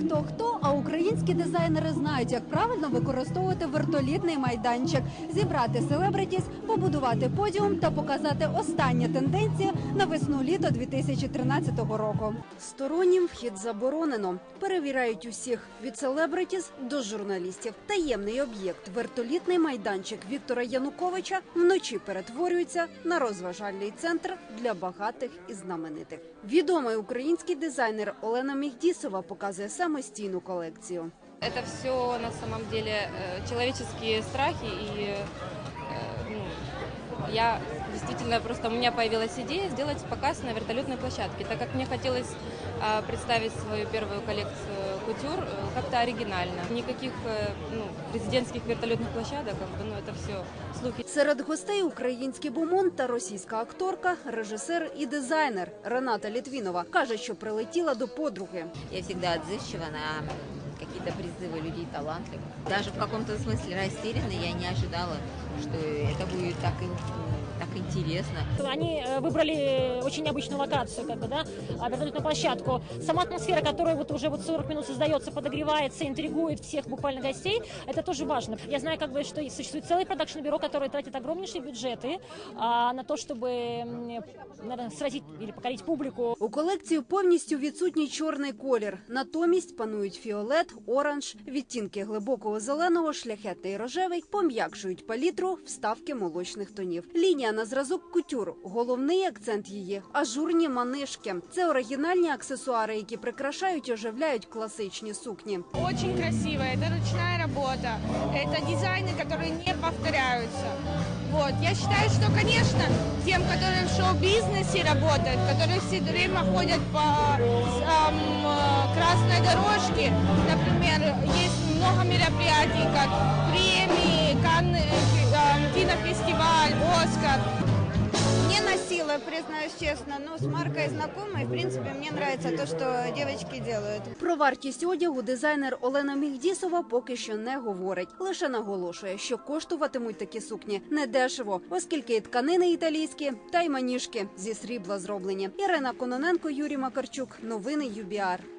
Хто хто, а українські дизайнери знають, як правильно використовувати вертолітний майданчик, зібрати селебритіс, побудувати подіум та показати остання тенденція на весну-літо 2013 року. Стороннім вхід заборонено. Перевіряють усіх від селебритіс до журналістів. Таємний об'єкт вертолітний майданчик Віктора Януковича вночі перетворюється на розважальний центр для багатих і знаменитих. Відомий український дизайнер Олена Мігдісова показує самостійну колекцію. Это все на самом деле э, человеческие страхи и э, ну, я действительно просто у меня появилась идея сделать показ на вертолетной площадке, так как мне хотелось а, представить свою первую коллекцию кутюр э, как-то оригинально. Никаких э, ну, президентских вертолетных площадок, как бы, ну это все слухи. Серед гостей український бумон та російська акторка, режисер і дизайнер Рената Літвінова каже, що прилетіла до подруги. Я всегда отзывчива на какие-то призывы людей талантливых. Даже в каком-то смысле растерянно я не ожидала, что это будет так, ин- так интересно. Они э, выбрали очень необычную локацию, как бы, да, а, вертолетную площадку. Сама атмосфера, которая вот уже вот 40 минут создается, подогревается, интригует всех буквально гостей, это тоже важно. Я знаю, как бы, что и существует целое продакшн-бюро, которое тратит огромнейшие бюджеты а, на то, чтобы м, наверное, сразить или покорить публику. У колекцію повністю відсутній чорний колір. Натомість панують фіолет, оранж, відтінки глибокого зеленого, шляхетний і рожевий, пом'якшують палітру, вставки молочних тонів. Лінія на зразок кутюр. Головний акцент її ажурні манишки. Це оригінальні аксесуари, які прикрашають і оживляють класичні сукні. Очень красиво, это ручная работа, это дизайны, которые не повторяются. Вот. Я считаю, что, конечно, тем, которые в шоу-бизнесе работают, которые все время ходят по эм, э, красной дорожке, например, есть много мероприятий, как премии, Канны, кинофестиваль, Оскар. Не носила, признаюсь честно, но с маркой знакомой. В принципе, мне нравится то, что девочки делают. Про вартість одягу дизайнер Олена Мігдісова поки що не говорить. Лише наголошує, що коштуватимуть такі сукні недешево, оскільки і тканини італійські та й маніжки зі срібла зроблені. Ірина Кононенко, Юрій Макарчук. Новини ЮБІАР.